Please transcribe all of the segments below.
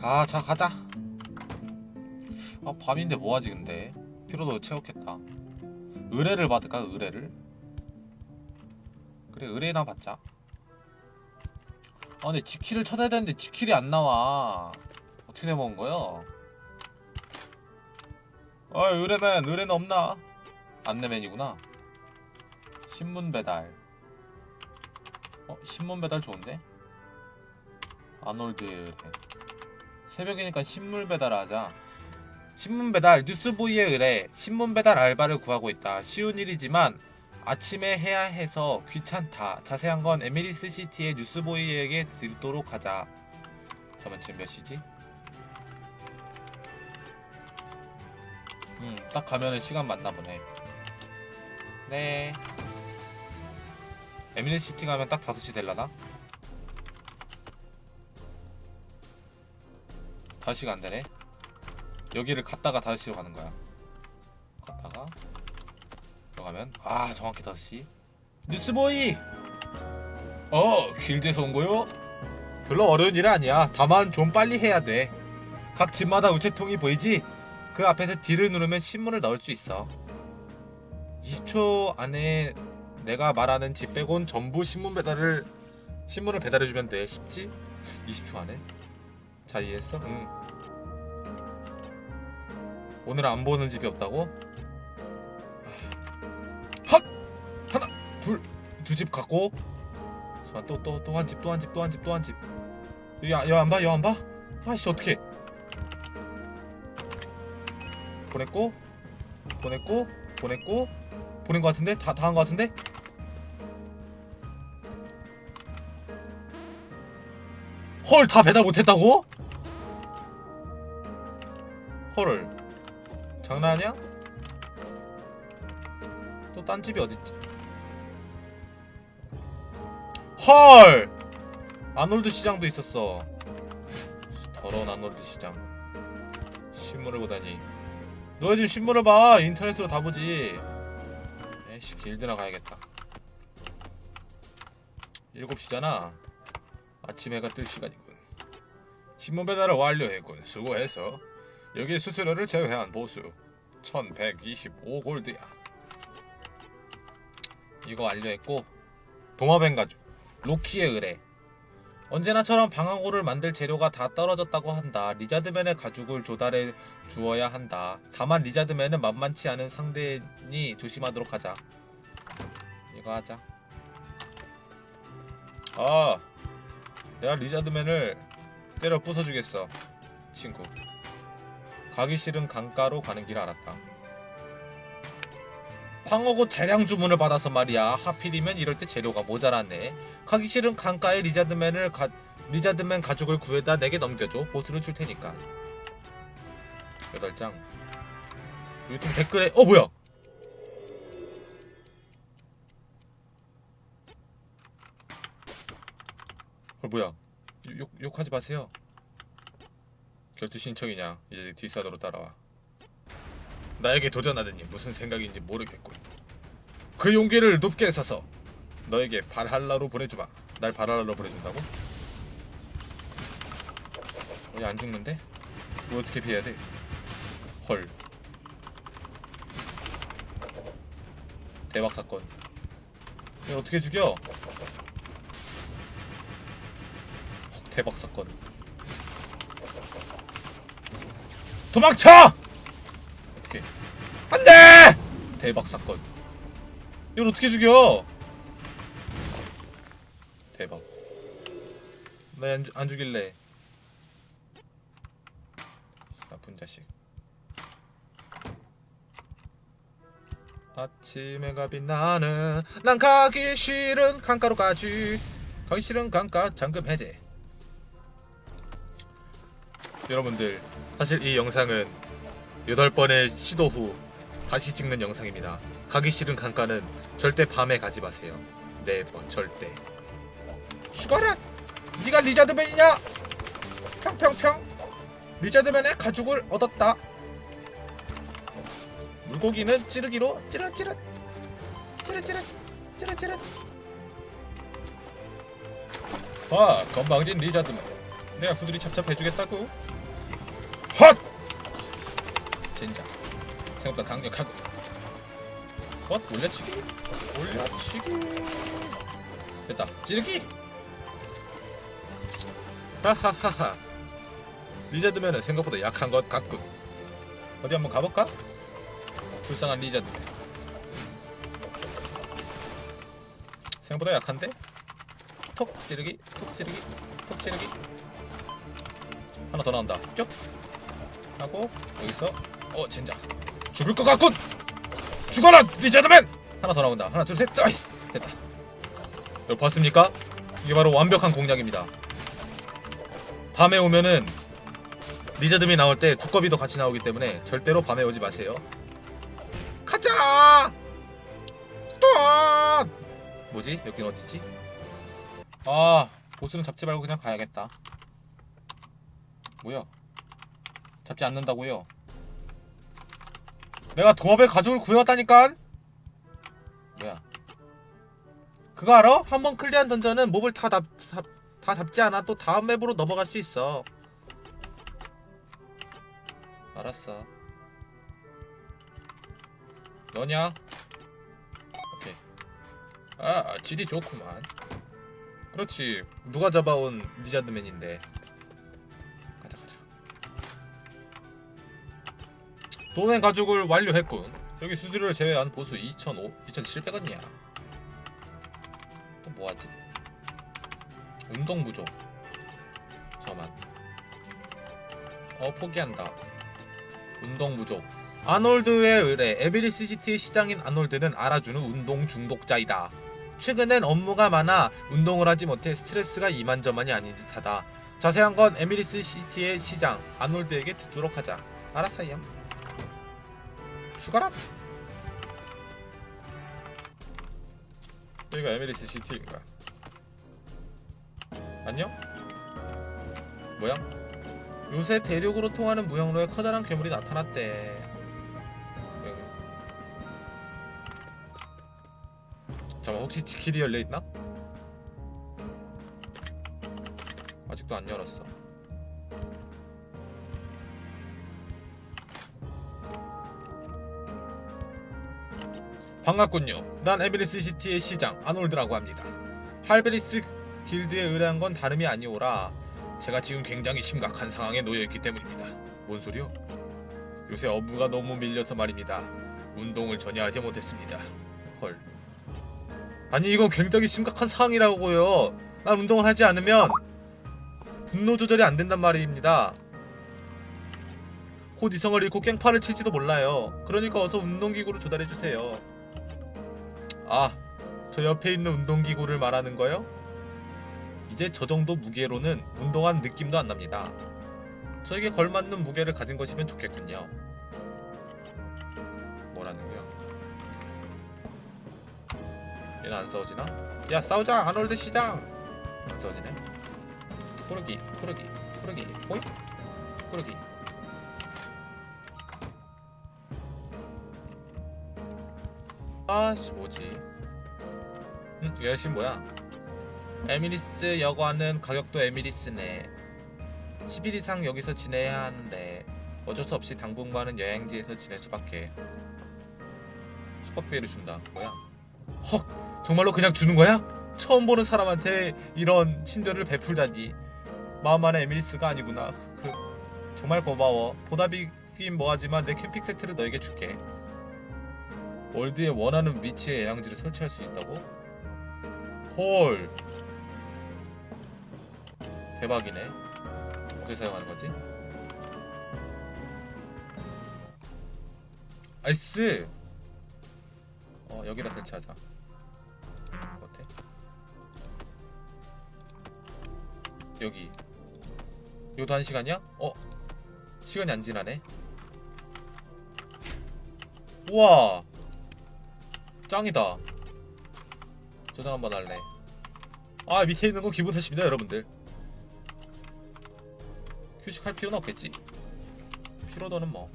아, 자, 가자. 아, 밤인데 뭐하지, 근데? 피로도 채웠겠다. 의뢰를 받을까, 의뢰를? 그래, 의뢰나 받자. 아, 근데 지키를 찾아야 되는데 지킬이 안 나와. 어떻게 돼먹은 거야? 아, 의뢰맨, 의뢰는 없나? 안내맨이구나. 신문 배달. 어, 신문 배달 좋은데? 아놀드 의뢰. 새벽이니까 신문 배달하자. 신문 배달 뉴스보이의 의뢰 신문 배달 알바를 구하고 있다. 쉬운 일이지만 아침에 해야 해서 귀찮다. 자세한 건 에미리스 시티의 뉴스보이에게 드리도록 하자. 잠깐 지금 몇 시지? 음, 딱 가면은 시간 맞나 보네. 네. 에미리스 시티 가면 딱 5시 될라나? 5시가 안 되네. 여기를 갔다가 5시로 가는 거야. 갔다가 들어가면 아 정확히 5시. 뉴스보이. 어 길드에서 온 거요? 별로 어려운 일 아니야. 다만 좀 빨리 해야 돼. 각 집마다 우체통이 보이지? 그 앞에서 D를 누르면 신문을 넣을 수 있어. 20초 안에 내가 말하는 집 빼곤 전부 신문 배달을 신문을 배달해 주면 돼. 쉽지? 20초 안에. 잘 이해했어? 응. 오늘 안 보는 집이 없다고? 핫! 하나, 둘, 두 집 갖고. 잠깐 또또 또 한 집, 또 한 집, 또 한 집, 또 한 집. 야, 야안 봐, 야안 봐? 아씨 어떻게? 보냈고, 보냈고, 보냈고, 보낸 것 같은데 다 다한것 같은데? 헐, 다 배달 못했다고? 헐. 장난하냐? 또 딴 집이 어딨지? 헐! 아놀드 시장도 있었어. 더러운 아놀드 시장. 신문을 보다니. 너희 지금 신문을 봐. 인터넷으로 다 보지. 에이씨, 길드나 가야겠다. 7시잖아. 아침 해가 뜰 시간이군. 신문 배달을 완료했군. 수고했어. 여기 수수료를 제외한 보수. 1125골드야. 이거 완료했고 도마뱀 가죽. 로키의 의뢰. 언제나처럼 방황호를 만들 재료가 다 떨어졌다고 한다. 리자드맨의 가죽을 조달해 주어야 한다. 다만 리자드맨은 만만치 않은 상대니 조심하도록 하자. 이거 하자. 아 내가 리자드맨을 때려 부숴주겠어 친구 가기 싫은 강가로 가는 길 알았다. 황어고 대량 주문을 받아서 말이야. 하필이면 이럴 때 재료가 모자라네. 가기 싫은 강가에 리자드맨을 가 리자드맨 가죽을 구해다 내게 넘겨줘. 보수를 줄 테니까. 8장. 유튜브 댓글에 어 뭐야? 어 뭐야? 욕 욕하지 마세요. 결투 신청이냐? 이제 뒷산으로 따라와. 나에게 도전하더니 무슨 생각인지 모르겠군. 그 용기를 높게 사서 너에게 발할라로 보내주마. 날 발할라로 보내준다고? 어, 얘안 죽는데? 이거 어떻게 피해야 돼? 헐. 대박 사건. 이걸 어떻게 죽여? 헉, 대박 사건. 도망쳐! 어떻게? 안돼! 대박 사건. 이걸 어떻게 죽여? 대박. 나안 안 죽일래. 나쁜 자식. 아침 해가 빛나는 난 가기 싫은 강가로 가지 가기 싫은 강가 잠금 해제 여러분들 사실 이 영상은 8번의 시도 후 다시 찍는 영상입니다. 가기 싫은 강가는 절대 밤에 가지 마세요. 네, 뭐 절대. 슈가렛! 네가 리자드맨이냐? 평평평! 리자드맨의 가죽을 얻었다. 물고기는 찌르기로 찌릿찌릿 찌릿찌릿 찌릿찌릿 아 건방진 리자드맨 내가 후들이 찹찹 해주겠다고 헛! 진짜. 생각보다 강력하고. 헛 올려치기? 올려치기? 됐다. 찌르기! 하하하하. 리자드면은 생각보다 약한 것 같군. 어디 한번 가볼까? 불쌍한 리자드맨 생각보다 약한데? 톡 찌르기. 톡 찌르기. 톡 찌르기. 하나 더 나온다. 쪽 하고 여기서 어 젠장. 죽을 것 같군! 죽어라 리자드맨! 하나 더 나온다. 하나 둘셋 아이 됐다. 여러분 봤습니까? 이게 바로 완벽한 공략입니다. 밤에 오면은 리자드맨 나올 때 두꺼비도 같이 나오기 때문에 절대로 밤에 오지 마세요. 가자! 또! 뭐지? 여긴 어디지? 아 보스는 잡지 말고 그냥 가야겠다. 뭐야 잡지 않는다고요? 내가 도합의 가족을 구해왔다니까 뭐야? 그거 알아? 한 번 클리어한 던전은 몹을 다, 잡, 잡, 다 잡지 않아. 또 다음 맵으로 넘어갈 수 있어. 알았어. 너냐? 오케이. 아 질이 좋구만. 그렇지. 누가 잡아온 리자드맨인데 도행 가죽을 완료했군. 여기 수수료를 제외한 보수 2,500 2,700원이야. 또 뭐하지? 운동 부족. 잠깐만. 어 포기한다. 운동 부족. 아놀드의 의뢰. 에비리스 시티의 시장인 아놀드는 알아주는 운동 중독자이다. 최근엔 업무가 많아 운동을 하지 못해 스트레스가 이만저만이 아닌 듯하다. 자세한 건 에미리스 시티의 시장. 아놀드에게 듣도록 하자. 알았어요 죽어라 여기가 에미리스 시티인가 안녕? 뭐야? 요새 대륙으로 통하는 무역로에 커다란 괴물이 나타났대. 응. 잠깐 혹시 길이 열려 있나? 아직도 안 열었어. 반갑군요. 난 에베리스 시티의 시장 아놀드라고 합니다. 할베리스 길드에 의뢰한 건 다름이 아니오라 제가 지금 굉장히 심각한 상황에 놓여 있기 때문입니다. 뭔 소리요? 요새 업무가 너무 밀려서 말입니다. 운동을 전혀 하지 못했습니다. 헐. 아니 이건 굉장히 심각한 상황이라고요. 난 운동을 하지 않으면 분노 조절이 안 된단 말입니다. 곧 이성을 잃고 깽판을 칠지도 몰라요. 그러니까 어서 운동기구를 조달해 주세요. 아, 저 옆에 있는 운동기구를 말하는 거요? 이제 저 정도 무게로는 운동한 느낌도 안 납니다. 저에게 걸맞는 무게를 가진 것이면 좋겠군요. 뭐라는 거야? 얘는 안 싸우지나? 야 싸우자 아놀드 시장! 안 싸우지네. 꾸르기 꾸르기 꾸르기 호이 꾸르기 아씨 뭐지? 응? 이 아저씨 뭐야? 에미리스 여관은 가격도 에미리스네. 10일 이상 여기서 지내야 하는데 어쩔 수 없이 당분간은 여행지에서 지낼 수밖에. 숙박비를 준다. 뭐야? 헉! 정말로 그냥 주는 거야? 처음 보는 사람한테 이런 친절을 베풀다니. 마음만의 에미리스가 아니구나. 그 정말 고마워. 보답이긴 뭐하지만 내 캠핑 세트를 너에게 줄게. 월드에 원하는 위치에 애양지를 설치할 수 있다고? 헐. 대박이네. 어떻게 사용하는 거지? 아이스. 어 여기다 설치하자. 어때? 여기. 이것도 한 시간이야? 어? 시간이 안 지나네. 우와. 짱이다. 저장 한번 할래. 아 밑에 있는 거 기분 탓입니다 여러분들. 휴식할 필요는 없겠지. 피로도는 뭐.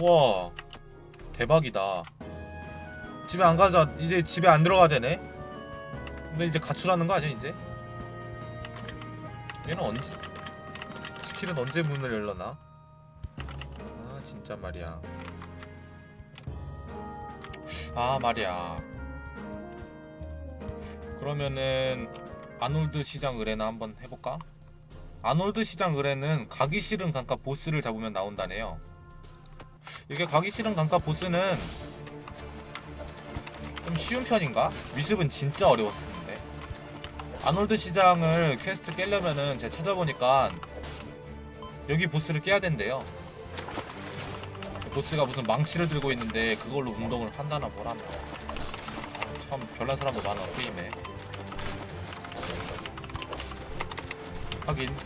우와 대박이다. 집에 안 가자. 이제 집에 안 들어가 되네. 근데 이제 가출하는 거 아니야 이제? 얘는 언제 치킨은 언제 문을 열려나? 아 진짜 말이야. 아 말이야. 그러면은 아놀드 시장 의뢰나 한번 해볼까? 아놀드 시장 의뢰는 가기 싫은 강가 보스를 잡으면 나온다네요. 이게 가기 싫은 강가 보스는 좀 쉬운 편인가? 위습은 진짜 어려웠었는데. 아놀드 시장을 퀘스트 깨려면은 제가 찾아보니까 여기 보스를 깨야 된대요. 보스가 무슨 망치를 들고 있는데 그걸로 운동을 한다나 뭐라나. 아, 참 별난 사람도 많아 게임에. 하긴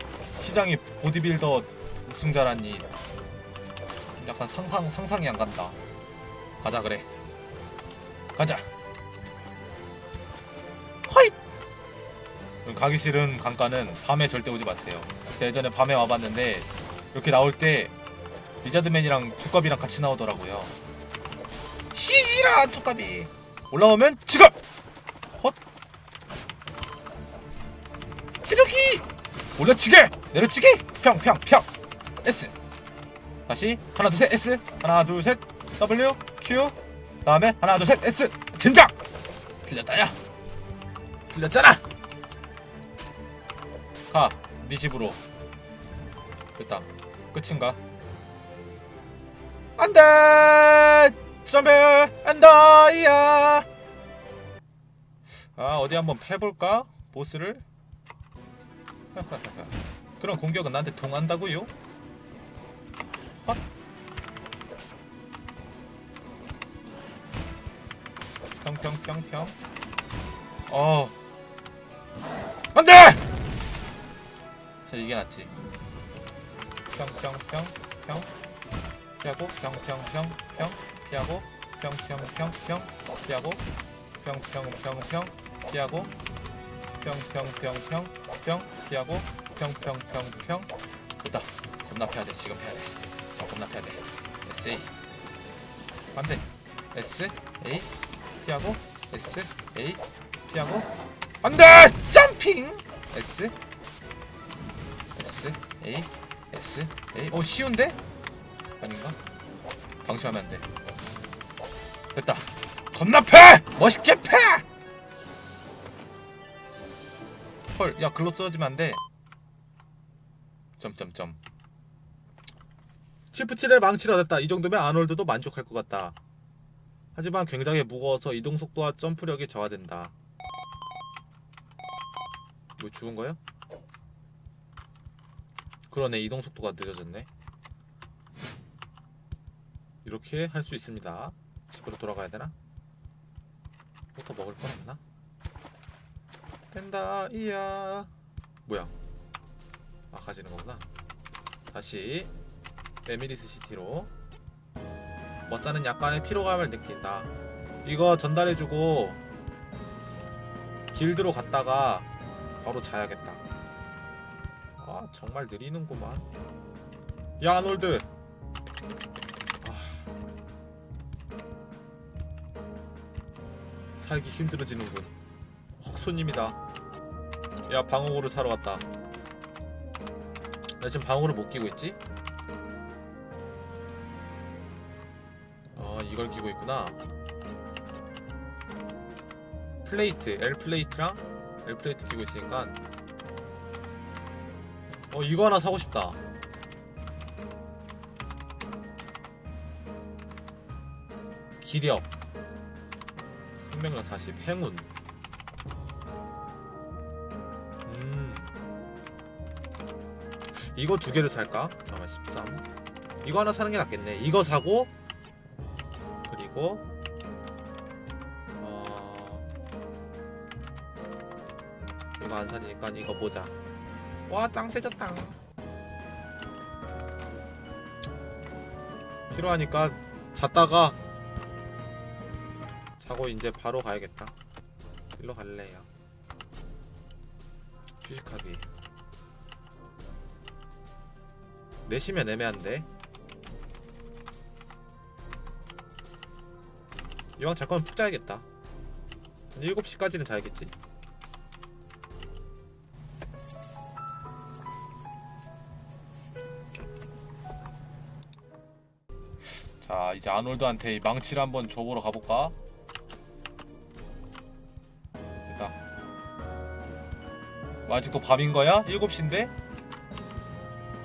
시장이 보디빌더 우승자라니 좀 약간 상상 상상이 안 간다. 가자 그래. 가자. 허잇. 가기 싫은 강가는 밤에 절대 오지 마세요. 제가 예전에 밤에 와봤는데 이렇게 나올 때 리자드맨이랑 두꺼비랑 같이 나오더라고요. 시지라 두꺼비. 올라오면 지갑. 헛. 기력이 올려치게! 내려치기! 평평평! S. 다시 하나 둘 셋 S. 하나 둘 셋 W Q. 다음에 하나 둘 셋 S. 젠장 틀렸다야. 틀렸잖아! 가네 집으로. 됐다. 끝인가 안돼 점프 안다이야 아 어디 한번 패볼까 보스를 그런 공격은 나한테 통한다고요? 헛. 평평평평. 어. 안돼. 자 이게 낫지. 평평평 평. 피하고 평평평 평. 피하고 평평평 평. 피하고 평평평 평 피하고 평평평평 평 피하고 평평평평 됐다 겁나 패야 돼 지금 패야 돼저 겁나 패야 돼 S A 안돼 S A 피하고 S A 피하고 안돼 점핑 S S A S A 오 쉬운데 아닌가 방심하면 안 돼 됐다 겁나 패 멋있게 패 헐, 야 글로 써지면 안 돼. 점점점. 시프트를 망치를 얻었다. 이 정도면 아놀드도 만족할 것 같다. 하지만 굉장히 무거워서 이동 속도와 점프력이 저하된다. 뭐 죽은 거야? 그러네 이동 속도가 느려졌네. 이렇게 할 수 있습니다. 집으로 돌아가야 되나? 뭐더 먹을 건 없나? 된다. 이야. 뭐야? 아 가지는 거구나. 다시 에미리스 시티로. 머싸는 약간의 피로감을 느낀다. 이거 전달해주고 길드로 갔다가 바로 자야겠다. 아 정말 느리는구만. 야 아놀드 살기 힘들어지는군 헉 손님이다. 야 방어구를 사러 왔다. 나 지금 방어구를 못 끼고 있지? 어 이걸 끼고 있구나. 플레이트 L 플레이트랑 L 플레이트 끼고 있으니까. 어 이거 하나 사고 싶다. 기력 생명력 40 행운. 음. 이거 두 개를 살까? 잠깐만 13 이거 하나 사는 게 낫겠네. 이거 사고 그리고 어 이거 안 사지니까 이거 보자. 와짱 세졌다. 필요하니까 잤다가 하고 이제 바로 가야겠다. 일로 갈래요. 휴식하기. 내시면 애매한데. 이왕 잠깐 푹 자야겠다. 한 7시까지는 자야겠지. 자 이제 아놀드한테 망치를 한번 줘보러 가볼까? 아직도 밤인 거야? 7시인데?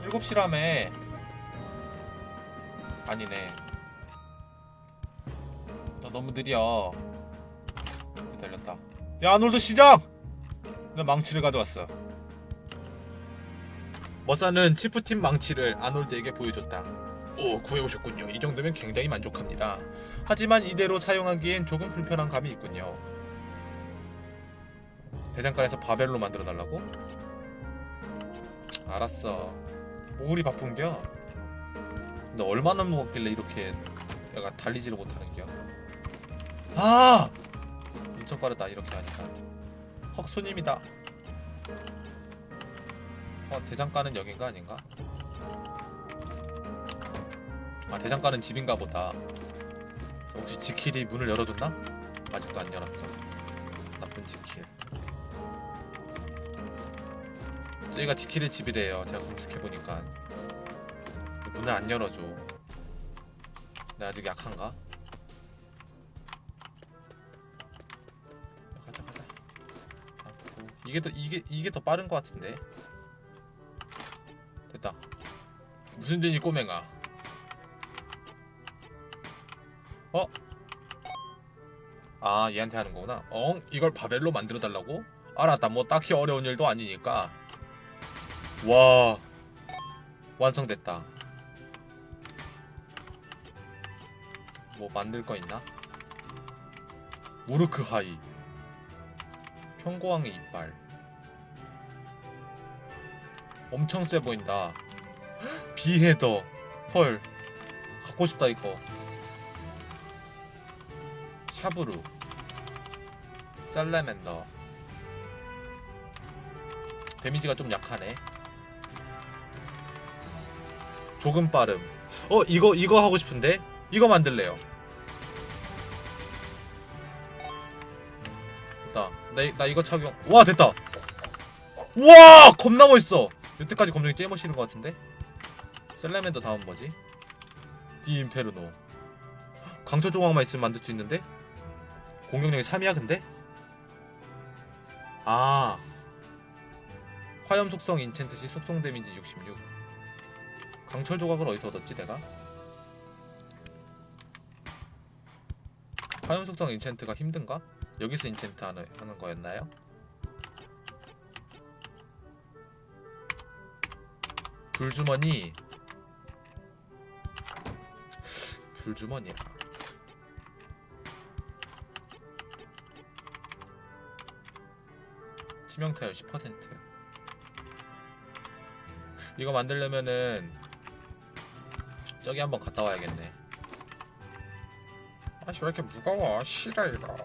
7시라며. 아니네. 너 너무 느려. 달렸다. 야 아놀드 시작! 나 망치를 가져왔어. 머사는 치프팀 망치를 아놀드에게 보여줬다. 오 구해오셨군요. 이 정도면 굉장히 만족합니다. 하지만 이대로 사용하기엔 조금 불편한 감이 있군요 대장간에서 바벨로 만들어 달라고? 알았어 뭐우리 바쁜겨? 근데 얼마나 무겁길래 이렇게 얘가 달리지를 못하는겨? 아! 엄청 빠르다 이렇게 하니까 헉 손님이다 어 대장간은 여긴가 아닌가? 아 대장간은 집인가 보다 혹시 지킬이 문을 열어줬나? 아직도 안 열었어 나쁜 지킬 저희가 지킬의 집이래요. 제가 검색해보니까. 문을 안 열어줘. 나 아직 약한가? 가자 가자. 이게 더 이게 이게 더 빠른 것 같은데? 됐다. 무슨 일이 꼬맹아? 어? 아 얘한테 하는 거구나. 엉 이걸 바벨로 만들어 달라고? 알았다. 뭐 딱히 어려운 일도 아니니까 와. 완성됐다. 뭐 만들 거 있나? 우르크 하이. 평고왕의 이빨. 엄청 세 보인다. 비헤더. 헐. 갖고 싶다 이거. 샤브루. 살레맨더. 데미지가 좀 약하네 조금 빠름. 어 이거 이거 하고 싶은데? 이거 만들래요. 됐다. 나, 나 이거 착용. 와 됐다. 와 겁나 멋있어. 여태까지 검정이 제일 멋있는 것 같은데? 셀레멘더 다음 뭐지? 디 인페르노. 강철 조각만 있으면 만들 수 있는데? 공격력이 3이야 근데? 아. 화염 속성 인챈트 시 속성 데미지 66 강철 조각을 어디서 얻었지 내가? 화염 속성 인챈트가 힘든가? 여기서 인챈트 하는, 하는 거였나요? 불주머니. 불주머니라. 치명타율 10% 이거 만들려면은 저기 한번 갔다 와야겠네. 아씨 왜 이렇게 무거워? 싫어 이거.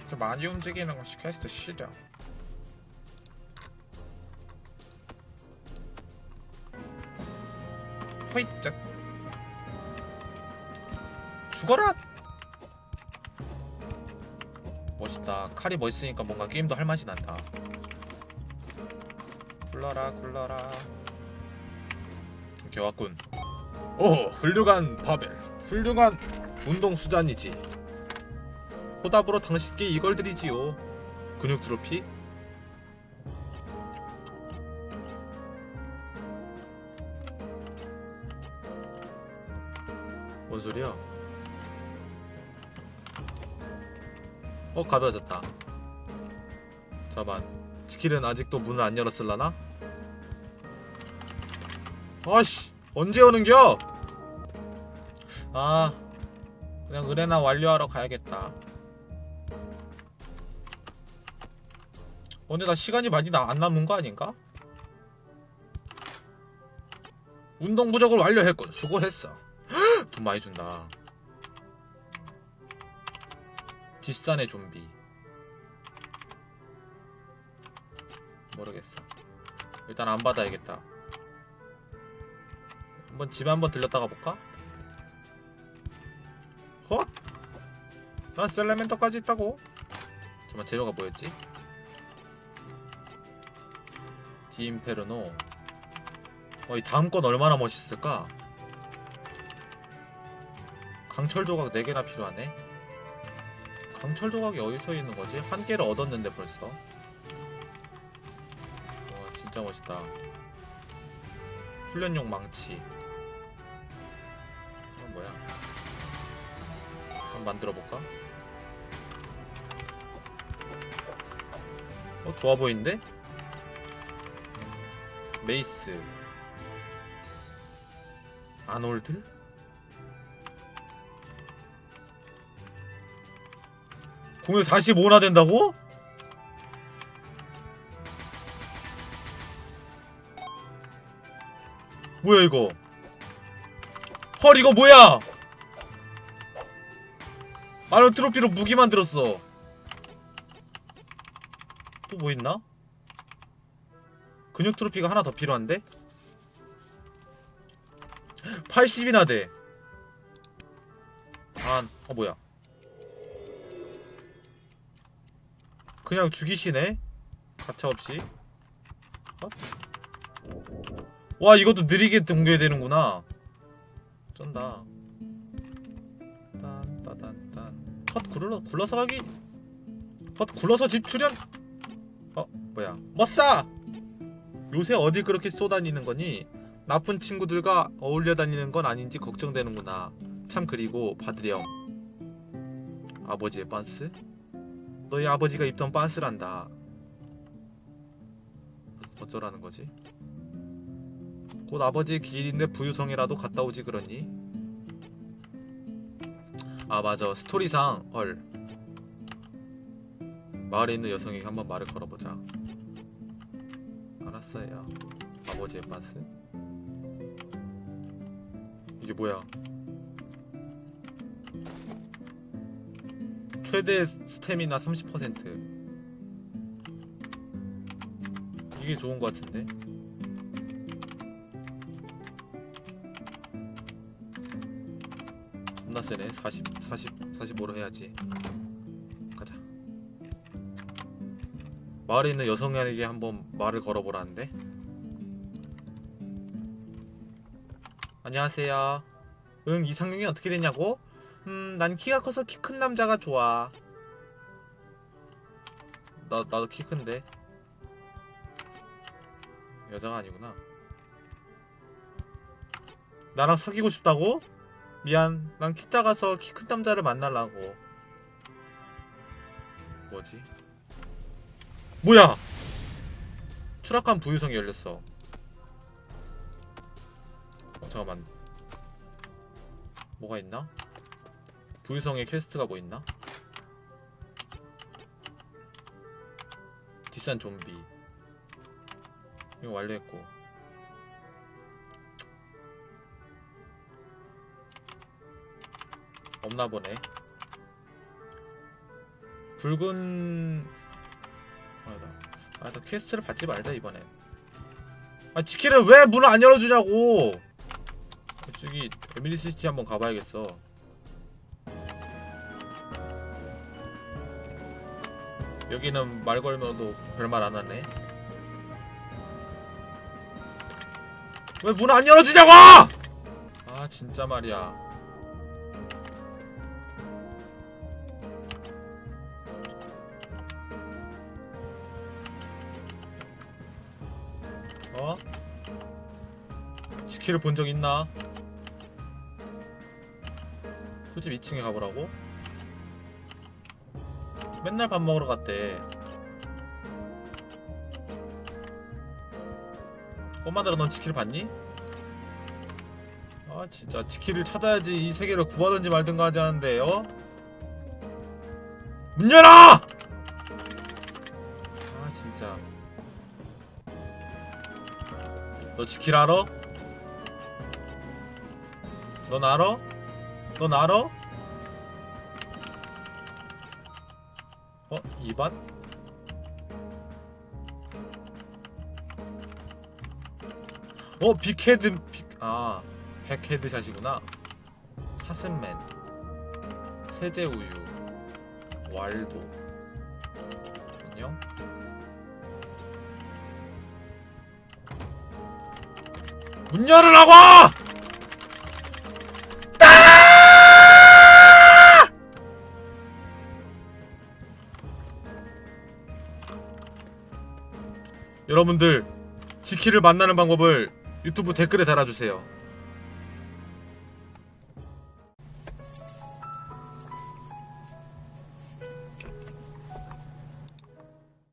이렇게 많이 움직이는 것이 퀘스트 싫어 호이쯧 죽어라! 멋있다. 칼이 멋있으니까 뭔가 게임도 할 맛이 난다. 굴러라 굴러라 이렇게 왔군. 오 훌륭한 바벨. 훌륭한 운동 수단이지. 보답으로 당신께 이걸 드리지요. 근육 트로피 뭔 소리야? 어 가벼워졌다. 잠깐 지킬은 아직도 문을 안 열었을라나? 아씨 언제 오는겨? 아 그냥 의뢰나 완료하러 가야겠다. 근데 나 시간이 많이 나, 안 남은 거 아닌가? 운동 부족을 완료했군. 수고했어. 돈 많이 준다. 뒷산의 좀비. 모르겠어. 일단 안 받아야겠다 한번 집에 한번 들렸다가 볼까? 헛? 난 셀레멘터까지 있다고 잠깐 재료가 뭐였지? 디인페르노 어, 이 다음 건 얼마나 멋있을까? 강철 조각 4개나 필요하네. 강철 조각이 어디서 있는 거지? 한 개를 얻었는데 벌써. 와 진짜 멋있다. 훈련용 망치. 한번 만들어 볼까? 어 좋아 보이는데? 메이스. 아놀드? 공격 45나 된다고? 뭐야 이거? 헐 이거 뭐야? 마로 트로피로 무기 만들었어. 또 뭐 있나? 근육 트로피가 하나 더 필요한데? 80이나 돼. 아, 어 뭐야? 그냥 죽이시네? 가차없이 어? 와 이것도 느리게 동결 되는구나 쩐다 헛 굴러, 굴러서 가기. 헛 굴러서 집 출연. 어 뭐야. 머싸! 요새 어디 그렇게 쏘다니는 거니? 나쁜 친구들과 어울려 다니는 건 아닌지 걱정되는구나. 참 그리고 바드령 아버지의 빤스? 너희 아버지가 입던 빤스란다. 어쩌라는 거지? 곧 아버지의 기일인데 부유성이라도 갔다 오지 그러니? 아 맞아 스토리상 헐 마을에 있는 여성에게 한번 말을 걸어보자. 알았어요. 아버지의 빤스? 이게 뭐야? 최대 스태미나 30% 이게 좋은 것 같은데 겁나 세네 40 40 45로 해야지 가자 마을에 있는 여성에게 한번 말을 걸어보라는데 안녕하세요 응 이상형이 어떻게 되냐고? 음, 난 키가 커서 키 큰 남자가 좋아. 나 나도 키 큰데. 여자가 아니구나. 나랑 사귀고 싶다고? 미안, 난 키 작아서 키 큰 남자를 만나려고. 뭐지? 뭐야? 추락한 부유성이 열렸어. 어, 잠깐만. 뭐가 있나? 부유성의 퀘스트가 뭐 있나? 뒷산 좀비 이거 완료했고 없나 보네 붉은 아니다 아, 나 퀘스트를 받지 말자 이번엔 아 치킨을 왜 문을 안 열어주냐고 저기 에밀리 시티 한번 가봐야겠어 여기는 말 걸면도 별말 안 하네. 왜 문 안 열어주냐고! 아 진짜 말이야. 어? 지키를 본 적 있나? 후집 2층에 가보라고? 맨날 밥 먹으러 갔대. 꼬마들아 넌 치킨을 봤니? 아 진짜 치킨을 찾아야지 이 세계를 구하든지 말든가 하지 않은데 어? 문 열어! 너 치킨 알아? 넌 알아? 넌 알아? 어? 2번? 어? 빅헤드 빅... 아 백헤드샷이구나 사슴맨 세제우유 왈도 안녕 문 열으라고! 아! 여러분들 지키를 만나는 방법을 유튜브 댓글에 달아주세요.